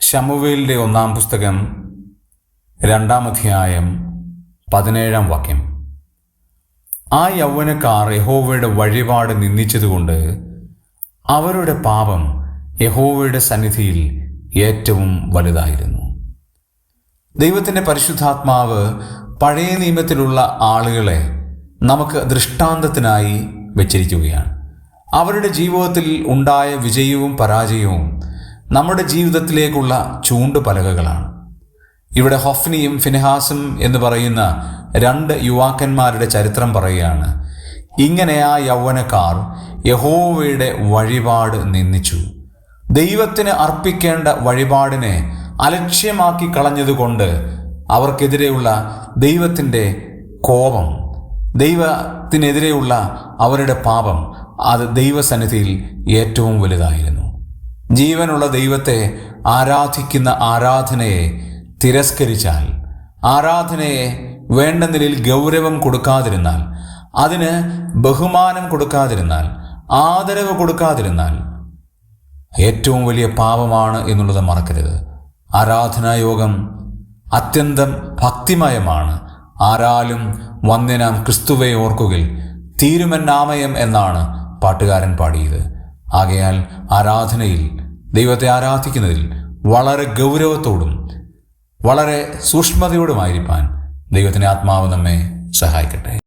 ശമുവേലിന്റെ ഒന്നാം പുസ്തകം രണ്ടാം അധ്യായം പതിനേഴാം വാക്യം. ആ യൗവനക്കാർ യഹോവയുടെ വഴിപാട് നിന്ദിച്ചതുകൊണ്ട് അവരുടെ പാപം യഹോവയുടെ സന്നിധിയിൽ ഏറ്റവും വലുതായിരുന്നു. ദൈവത്തിന്റെ പരിശുദ്ധാത്മാവ് പഴയ നിയമത്തിലുള്ള ആളുകളെ നമുക്ക് ദൃഷ്ടാന്തത്തിനായി വെച്ചിരിക്കുകയാണ്. അവരുടെ ജീവിതത്തിൽ ഉണ്ടായ വിജയവും പരാജയവും നമ്മുടെ ജീവിതത്തിലേക്കുള്ള ചൂണ്ടുപലകകളാണ്. ഇവിടെ ഹൊഫ്നിയും ഫിനഹാസും എന്ന് പറയുന്ന രണ്ട് യുവാക്കന്മാരുടെ ചരിത്രം പറയുകയാണ് ഇങ്ങനെ ആ യൗവനക്കാർ യഹോവയുടെ വഴിപാട് നിന്ദിച്ചു. ദൈവത്തിന് അർപ്പിക്കേണ്ട വഴിപാടിനെ അലക്ഷ്യമാക്കി കളഞ്ഞതുകൊണ്ട് അവർക്കെതിരെയുള്ള ദൈവത്തിന്റെ കോപം ദൈവത്തിനെതിരെയുള്ള അവരുടെ പാപം അത് ദൈവസന്നിധിയിൽ ഏറ്റവും വലുതായിരുന്നു. ജീവനുള്ള ദൈവത്തെ ആരാധിക്കുന്ന ആരാധനയെ തിരസ്കരിച്ചാൽ ആരാധനയെ വേണ്ട നിലയിൽ ഗൗരവം കൊടുക്കാതിരുന്നാൽ അതിന് ബഹുമാനം കൊടുക്കാതിരുന്നാൽ ആദരവ് കൊടുക്കാതിരുന്നാൽ ഏറ്റവും വലിയ പാപമാണ് എന്നുള്ളത് മറക്കരുത്. ആരാധനായോഗം അത്യന്തം ഭക്തിമയമാണ്. ആരാലും വന്ദനാം ക്രിസ്തുവെ ഓർക്കുകിൽ തീരുമെന്നാമയം എന്നാണ് പാട്ടുകാരൻ പാടിയത്. ആകയാൽ ആരാധനയിൽ ദൈവത്തെ ആരാധിക്കുന്നതിൽ വളരെ ഗൗരവത്തോടും വളരെ സൂക്ഷ്മതയോടുമായിരിക്കാൻ ദൈവത്തിന്റെ ആത്മാവ് നമ്മെ സഹായിക്കട്ടെ.